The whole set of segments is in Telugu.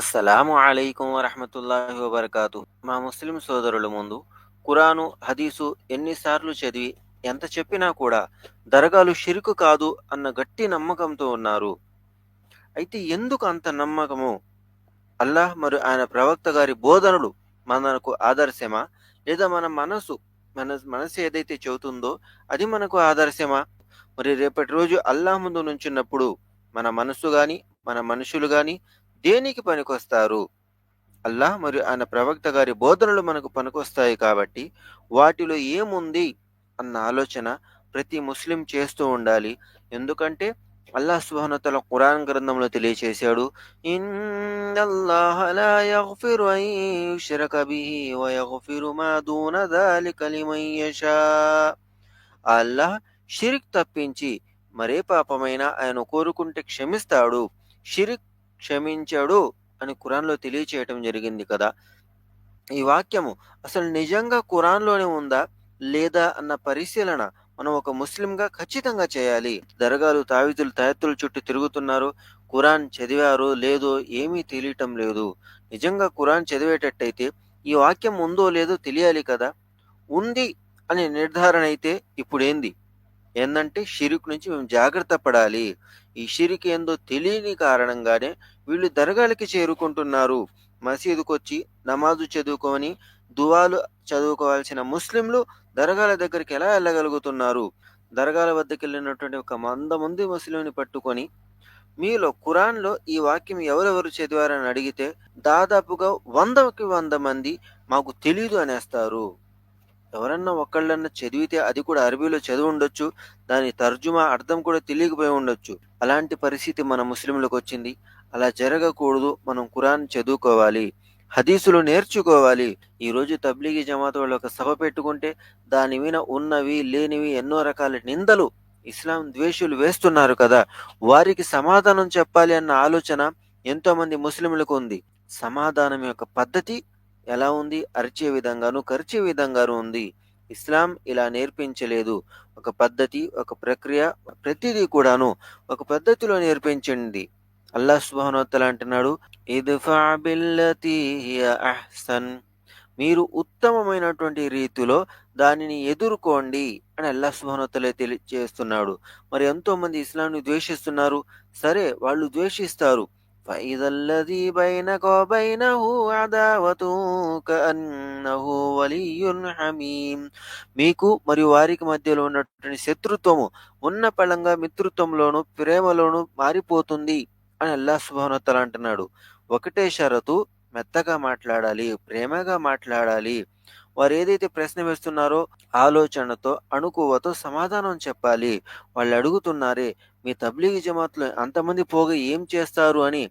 అస్సలాము అలైకుం వరహమతుల్లాహి వబర్కాతు మా ముస్లిం సోదరుల ముందు ఖురాను హదీసు ఎన్నిసార్లు చదివి ఎంత చెప్పినా కూడా దరగాలు షిరుకు కాదు అన్న గట్టి నమ్మకంతో ఉన్నారు అయితే ఎందుకు అంత నమ్మకము అల్లాహ్ మరియు ఆయన ప్రవక్త గారి బోధనలు మనకు ఆదర్శమా లేదా మన మనసు మన మనసు ఏదైతే చెబుతుందో అది మనకు ఆదర్శమా మరి రేపటి రోజు అల్లాహ్ ముందు నుంచున్నప్పుడు మన మనసు కానీ మన మనుషులు కానీ దేనికి పనికొస్తారు? అల్లాహ్ మరియు ఆయన ప్రవక్త గారి బోధనలు మనకు పనికొస్తాయి కాబట్టి వాటిలో ఏముంది అన్న ఆలోచన ప్రతి ముస్లిం చేస్తూ ఉండాలి. ఎందుకంటే అల్లాహ్ సుబ్హానహు తల ఖురాన్ గ్రంథంలో తెలియచేశాడు మా అల్లాహ్ షిరిక్ తప్పించి మరే పాపమైనా ఆయన కోరుకుంటే క్షమిస్తాడు. షిరిక్ క్షమించాడు అని ఖురాన్లో తెలియచేయటం జరిగింది కదా. ఈ వాక్యము అసలు నిజంగా ఖురాన్లోనే ఉందా లేదా అన్న పరిశీలన మనం ఒక ముస్లింగా ఖచ్చితంగా చేయాలి. దర్గాలు తావితులు తయత్తుల చుట్టూ తిరుగుతున్నారు. ఖురాన్ చదివారో లేదో ఏమీ తెలియటం లేదు. నిజంగా ఖురాన్ చదివేటట్టయితే ఈ వాక్యం ఉందో లేదో తెలియాలి కదా. ఉంది అనే నిర్ధారణ అయితే ఇప్పుడేంది? ఏందంటే షిరుక్ నుంచి మేము జాగ్రత్త పడాలి. ఈ షిరిక్ ఏందో తెలియని కారణంగానే వీళ్ళు దర్గాలకి చేరుకుంటున్నారు. మసీదుకు వచ్చి నమాజు చదువుకొని దువాలు చదువుకోవాల్సిన ముస్లింలు దర్గాల దగ్గరికి ఎలా వెళ్ళగలుగుతున్నారు? దర్గాల వద్దకు వెళ్ళినటువంటి ఒక మందమంది ముస్లింని పట్టుకొని మీలో ఖురాన్లో ఈ వాక్యం ఎవరెవరు చదివారని అడిగితే దాదాపుగా వందకి వంద మంది మాకు తెలియదు అనేస్తారు. ఎవరన్నా ఒకళ్ళన్నా చదివితే అది కూడా అరబీలో చదివి ఉండొచ్చు దాని తర్జుమా అర్థం కూడా తెలియకపోయి ఉండొచ్చు. అలాంటి పరిస్థితి మన ముస్లింలకు వచ్చింది. అలా జరగకూడదు. మనం ఖురాన్ చదువుకోవాలి. హదీసులు నేర్చుకోవాలి. ఈ రోజు తబ్లీగీ జమాత్ వాళ్ళు ఒక సభ పెట్టుకుంటే దాని మీద ఉన్నవి లేనివి ఎన్నో రకాల నిందలు ఇస్లాం ద్వేషులు వేస్తున్నారు కదా. వారికి సమాధానం చెప్పాలి అన్న ఆలోచన ఎంతోమంది ముస్లింలకు ఉంది. సమాధానం యొక్క పద్ధతి ఎలా ఉంది? అరిచే విధంగాను కరిచే విధంగాను ఉంది. ఇస్లాం ఇలా నేర్పించలేదు. ఒక పద్ధతి ఒక ప్రక్రియ ప్రతిదీ కూడాను ఒక పద్ధతిలో నేర్పించింది. అల్లాహ్ సుబ్హానహు అంటున్నాడు అహ్సన్. మీరు ఉత్తమమైనటువంటి రీతిలో దానిని ఎదుర్కోండి అని అల్లాహ్ సుబ్హానహు తెలియజేస్తున్నాడు. మరి ఎంతో మంది ఇస్లాంని ద్వేషిస్తున్నారు. సరే వాళ్ళు ద్వేషిస్తారు. فإذا الذي بينك وبينه عداوة كأنه ولي حميم మీకు మరియు వారికి మధ్యలో ఉన్నటువంటి శత్రుత్వము ఉన్న పళంగా మిత్రుత్వంలోను ప్రేమలోను మారిపోతుంది అని అల్లాహ్ సుబ్హానహు అంటున్నాడు ఒకటే షరతు మెత్తగా మాట్లాడాలి ప్రేమగా మాట్లాడాలి వారు ఏదైతే ప్రశ్న వేస్తున్నారో ఆలోచనతో అణుకువతో సమాధానం చెప్పాలి వాళ్ళు అడుగుతున్నారే మీ తబ్లీగి జమాత్లో అంతమంది పోగా ఏం చేస్తారు అని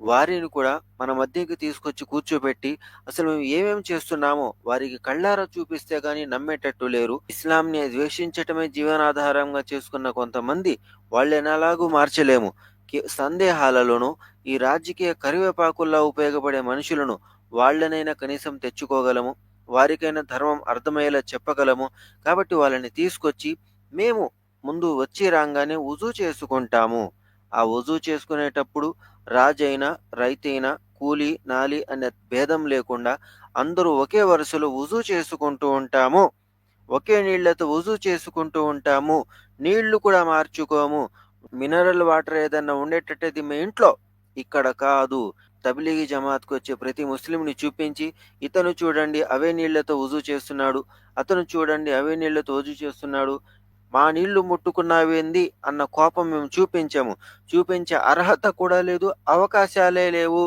వారిని కూడా మన మధ్యకి తీసుకొచ్చి కూర్చోబెట్టి అసలు మేము ఏమేమి చేస్తున్నామో వారికి కళ్ళారా చూపిస్తే గాని నమ్మేటట్టు లేరు. ఇస్లాంని ద్వేషించటమే జీవనాధారంగా చేసుకున్న కొంతమంది వాళ్ళని ఎలాగూ మార్చలేము. సందేహాలలోనూ ఈ రాజకీయ కరివేపాకుల్లా ఉపయోగపడే మనుషులను వాళ్ళనైనా కనీసం తెచ్చుకోగలము. వారికైనా ధర్మం అర్థమయ్యేలా చెప్పగలము. కాబట్టి వాళ్ళని తీసుకొచ్చి మేము ముందు వచ్చి రాగానే ఉజూ చేసుకుంటాము. ఆ ఉజూ చేసుకునేటప్పుడు రాజైనా రైతైనా కూలి నాలి అనే భేదం లేకుండా అందరూ ఒకే వరుసలో ఉజూ చేసుకుంటూ ఉంటాము. ఒకే నీళ్ళతో ఉజూ చేసుకుంటూ ఉంటాము. నీళ్ళు కూడా మార్చుకోము. మినరల్ వాటర్ ఏదన్నా ఉండేటట్టయితే మీ ఇంట్లో ఇక్కడ కాదు. తబిలీగి జమాత్కు వచ్చే ప్రతి ముస్లింని చూపించి ఇతను చూడండి అవే నీళ్ళతో ఉజూ చేస్తున్నాడు. అతను చూడండి అవే నీళ్ళతో ఉజూ చేస్తున్నాడు. మా నీళ్ళు ముట్టుకున్నావేంది అన్న కోపం మేము చూపించాము. చూపించే అర్హత కూడా లేదు అవకాశాలే లేవు.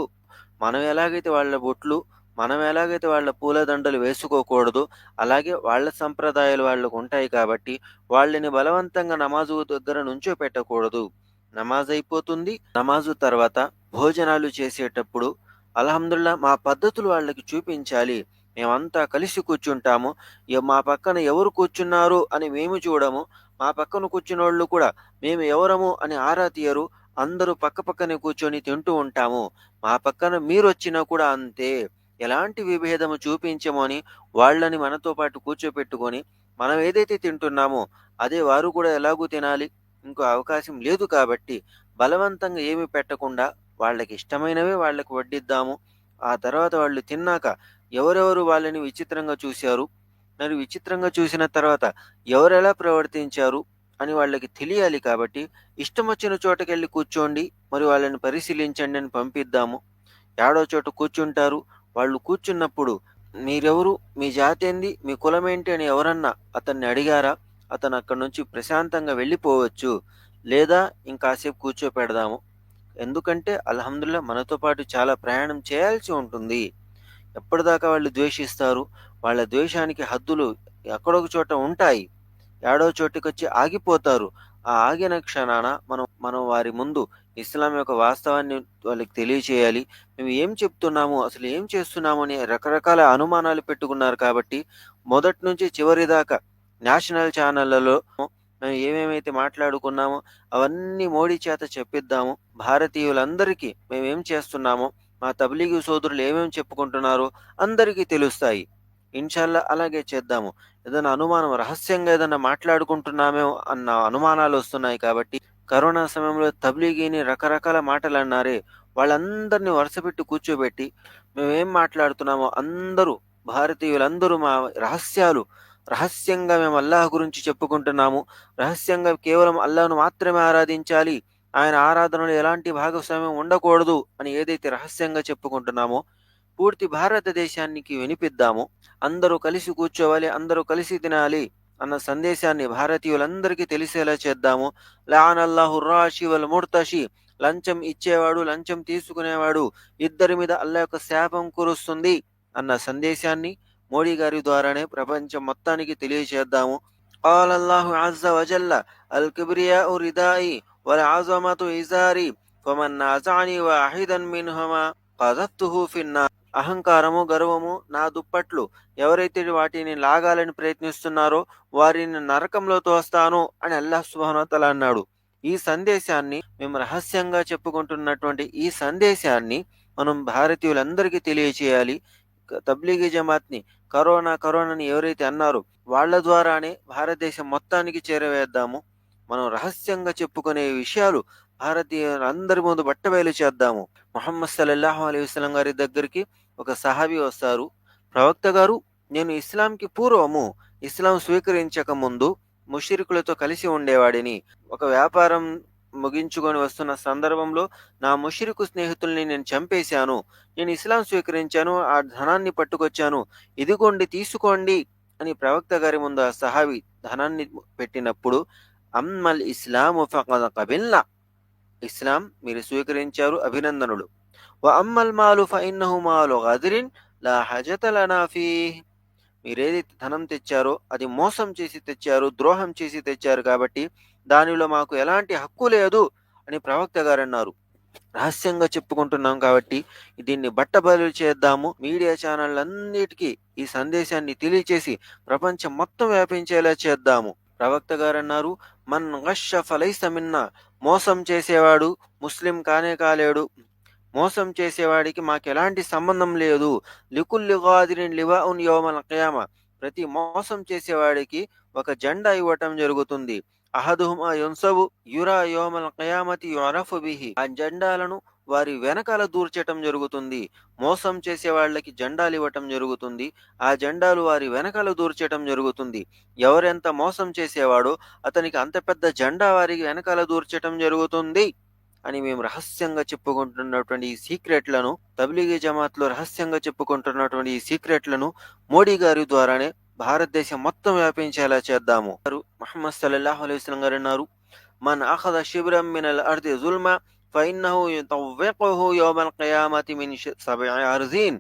మనం ఎలాగైతే వాళ్ళ బొట్లు మనం ఎలాగైతే వాళ్ళ పూలదండలు వేసుకోకూడదు అలాగే వాళ్ళ సంప్రదాయాలు వాళ్ళకు ఉంటాయి కాబట్టి వాళ్ళని బలవంతంగా నమాజు దగ్గర నుంచో పెట్టకూడదు. నమాజ్ అయిపోతుంది. నమాజు తర్వాత భోజనాలు చేసేటప్పుడు అల్హమ్దుల్లా మా పద్ధతులు వాళ్ళకి చూపించాలి. మేమంతా కలిసి కూర్చుంటాము. మా పక్కన ఎవరు కూర్చున్నారు అని మేము చూడము. మా పక్కన కూర్చున్న వాళ్ళు కూడా మేము ఎవరము అని ఆరా తీయరు. అందరూ పక్క పక్కనే కూర్చొని తింటూ ఉంటాము. మా పక్కన మీరు వచ్చినా కూడా అంతే. ఎలాంటి విభేదము చూపించము అని వాళ్ళని మనతో పాటు కూర్చోపెట్టుకొని మనం ఏదైతే తింటున్నామో అదే వారు కూడా ఎలాగూ తినాలి. ఇంకో అవకాశం లేదు కాబట్టి బలవంతంగా ఏమి పెట్టకుండా వాళ్ళకి ఇష్టమైనవే వాళ్ళకి వడ్డిద్దాము. ఆ తర్వాత వాళ్ళు తిన్నాక ఎవరెవరు వాళ్ళని విచిత్రంగా చూశారు? మరి విచిత్రంగా చూసిన తర్వాత ఎవరెలా ప్రవర్తించారు అని వాళ్ళకి తెలియాలి కాబట్టి ఇష్టం వచ్చిన చోటకెళ్ళి కూర్చోండి మరి వాళ్ళని పరిశీలించండి అని పంపిద్దాము. ఏడో చోట కూర్చుంటారు. వాళ్ళు కూర్చున్నప్పుడు మీరెవరు? మీ జాతి ఏంది? మీ కులం ఏంటి అని ఎవరన్నా అతన్ని అడిగారా? అతను అక్కడి నుంచి ప్రశాంతంగా వెళ్ళిపోవచ్చు. లేదా ఇంకాసేపు కూర్చోపెడదాము. ఎందుకంటే అల్హమ్దుల్లా మనతో పాటు చాలా ప్రయాణం చేయాల్సి ఉంటుంది. ఎప్పటిదాకా వాళ్ళు ద్వేషిస్తారు? వాళ్ళ ద్వేషానికి హద్దులు ఎక్కడొక చోట ఉంటాయి. ఏడో చోటుకి వచ్చి ఆగిపోతారు. ఆ ఆగిన క్షణాన మనం మనం వారి ముందు ఇస్లాం యొక్క వాస్తవాన్ని వాళ్ళకి తెలియచేయాలి. మేము ఏం చెప్తున్నాము? అసలు ఏం చేస్తున్నాము? అని రకరకాల అనుమానాలు పెట్టుకున్నారు కాబట్టి మొదటి నుంచి చివరి దాకా నేషనల్ ఛానళ్ళలో మేము ఏమేమైతే మాట్లాడుకున్నామో అవన్నీ మోడీ చేత చెప్పిద్దాము. భారతీయులందరికీ మేము ఏం చేస్తున్నామో మా తబ్లీగు సోదరులు ఏమేమి చెప్పుకుంటున్నారో అందరికీ తెలుస్తాయి. ఇన్షాల్లా అలాగే చేద్దాము. ఏదైనా అనుమానం రహస్యంగా ఏదైనా మాట్లాడుకుంటున్నామేమో అన్న అనుమానాలు వస్తున్నాయి కాబట్టి కరోనా సమయంలో తబ్లీగీని రకరకాల మాటలు అన్నారే వాళ్ళందరినీ వరుసపెట్టి కూర్చోబెట్టి మేమేం మాట్లాడుతున్నామో అందరూ భారతీయులందరూ మా రహస్యాలు రహస్యంగా మేము అల్లాహ్ గురించి చెప్పుకుంటున్నాము. రహస్యంగా కేవలం అల్లాహ్ను మాత్రమే ఆరాధించాలి. ఆయన ఆరాధనలో ఎలాంటి భాగస్వామ్యం ఉండకూడదు అని ఏదైతే రహస్యంగా చెప్పుకుంటున్నామో పూర్తి భారతదేశానికి వినిపిద్దాము అందరూ కలిసి కూర్చోవాలి అందరూ కలిసి తినాలి అన్న సందేశాన్ని భారతీయులందరికీ తెలిసేలా చేద్దాము లానల్లాహు రాషి వల్ ముర్తషి లంచం ఇచ్చేవాడు లంచం తీసుకునేవాడు ఇద్దరి మీద అల్లా యొక్క శాపం కురుస్తుంది అన్న సందేశాన్ని మోడీ గారి ద్వారానే ప్రపంచం మొత్తానికి తెలియచేద్దాము قال الله عز وجل الكبرياء ردائي والعظمة إزاري فمن نازعني واحدا منهما قذفته في النار అహంకారము గర్వము నా దుప్పట్లు ఎవరైతే వాటిని లాగాలని ప్రయత్నిస్తున్నారో వారిని నరకంలో తోస్తాను అని అల్లాహ్ సుబానతల అన్నాడు ఈ సందేశాన్ని మేము రహస్యంగా చెప్పుకుంటున్నటువంటి ఈ సందేశాన్ని మనం భారతీయులందరికీ తెలియచేయాలి తబ్లీగీ జమాత్ని కరోనా కరోనాని ఎవరైతే అన్నారో వాళ్ళ ద్వారానే భారతదేశం మొత్తానికి చేరవేద్దాము మనం రహస్యంగా చెప్పుకునే విషయాలు భారతీయులు అందరి ముందు బట్టబయలు చేద్దాము. మొహమ్మద్ సల్లల్లాహు అలీ వసలం గారి దగ్గరికి ఒక సహాబీ వస్తారు. ప్రవక్త గారు నేను ఇస్లాంకి పూర్వము ఇస్లాం స్వీకరించక ముందు ముషిరికులతో కలిసి ఉండేవాడిని. ఒక వ్యాపారం ముగించుకొని వస్తున్న సందర్భంలో నా ముషిరికు స్నేహితుల్ని నేను చంపేశాను. నేను ఇస్లాం స్వీకరించాను ఆ ధనాన్ని పట్టుకొచ్చాను. ఇదిగోండి తీసుకోండి అని ప్రవక్త గారి ముందు ఆ సహాబి ధనాన్ని పెట్టినప్పుడు అమ్మల్ ఇస్లాము ఫకద కబిల్లా ఇస్లాం మీరు స్వీకరించారు అభినందనులు. వ అమ్మల్ మాలు ఫైన్నహు మాలు గదిరిన్ లా హజత లనాఫీ మీరేదైతే ధనం తెచ్చారో అది మోసం చేసి తెచ్చారు ద్రోహం చేసి తెచ్చారు కాబట్టి దానిలో మాకు ఎలాంటి హక్కు లేదు అని ప్రవక్త గారు అన్నారు రహస్యంగా చెప్పుకుంటున్నాం కాబట్టి దీన్ని బట్టబయలు చేద్దాము. మీడియా ఛానళ్ళన్నిటికీ ఈ సందేశాన్ని తెలియచేసి ప్రపంచం మొత్తం వ్యాపించేలా చేద్దాము. ప్రవక్త గారు అన్నారు మన్ గష ఫలైసమిన్నా మోసం చేసేవాడు ముస్లిం కానే కాలేడు. మోసం చేసేవాడికి మాకు ఎలాంటి సంబంధం లేదు. లికుల్లి గాదిరిన్ లివా ఉన్ యోమల కయామ. ప్రతి మోసం చేసేవాడికి ఒక జెండా ఇవ్వటం జరుగుతుంది. అహదుహుమా యున్సబు యురా యోమల కయామతి యురఫు బిహి. ఆ జెండాలను వారి వెనకాల దూర్చటం జరుగుతుంది. మోసం చేసే వాళ్ళకి జెండాలు ఇవ్వటం జరుగుతుంది. ఆ జెండాలు వారి వెనకాల దూర్చటం జరుగుతుంది. ఎవరెంత మోసం చేసేవాడో అతనికి అంత పెద్ద జెండా వారికి వెనకాల దూర్చటం జరుగుతుంది అని మేము రహస్యంగా చెప్పుకుంటున్నటువంటి ఈ సీక్రెట్లను తబ్లీగీ జమాత్లో రహస్యంగా చెప్పుకుంటున్నటువంటి ఈ సీక్రెట్లను మోడీ గారి ద్వారానే భారతదేశం మొత్తం వ్యాపించేలా చేద్దాము. మహమ్మద్ సల్లాహు అలైస్లం గారు అన్నారు మన్ అఖద శిబిరం మినల్ అర్ది జుల్మా ఫైన్నహు యుతవ్విఖుహు యౌమల్ ఖియామతి మిన్ సబ్'i అర్జీన్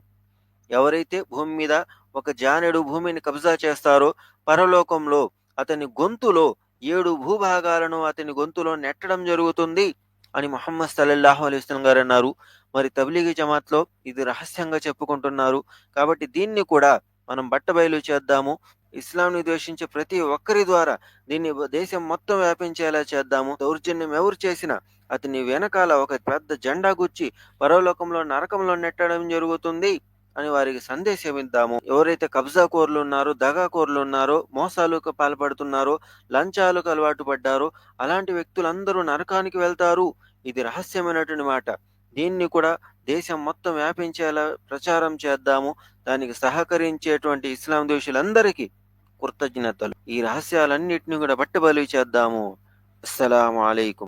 ఎవరైతే భూమి మీద ఒక జానెడు భూమిని కబ్జా చేస్తారో పరలోకంలో అతని గొంతులో ఏడు భూభాగాలను అతని గొంతులో నెట్టడం జరుగుతుంది అని మొహమ్మద్ సల్లల్లాహు అలైహి వసల్లం గారు అన్నారు. మరి తబ్లీగీ జమాత్లో ఇది రహస్యంగా చెప్పుకుంటున్నారు. కాబట్టి దీన్ని కూడా మనం బట్టబయలు చేద్దాము. ఇస్లాంని ద్వేషించే ప్రతి ఒక్కరి ద్వారా దీన్ని దేశం మొత్తం వ్యాపించేలా చేద్దాము. దౌర్జన్యం ఎవరు చేసినా అతని వెనకాల ఒక పెద్ద జెండా గుచ్చి పరలోకంలో నరకంలో నెట్టడం జరుగుతుంది అని వారికి సందేశం ఇద్దాము ఎవరైతే కబ్జా కోర్లు ఉన్నారో దగా కోర్లు ఉన్నారో మోసాలకు పాల్పడుతున్నారో లంచాలకు అలవాటు పడ్డారో అలాంటి వ్యక్తులందరూ నరకానికి వెళ్తారు. ఇది రహస్యమైనటువంటి మాట. దీన్ని కూడా దేశం మొత్తం వ్యాపించేలా ప్రచారం చేద్దాము. దానికి సహకరించేటువంటి ఇస్లాం దేశులందరికీ కృతజ్ఞతలు. ఈ రహస్యాలన్నిటిని కూడా బట్టబలి చేద్దాము. అస్సలం అయికు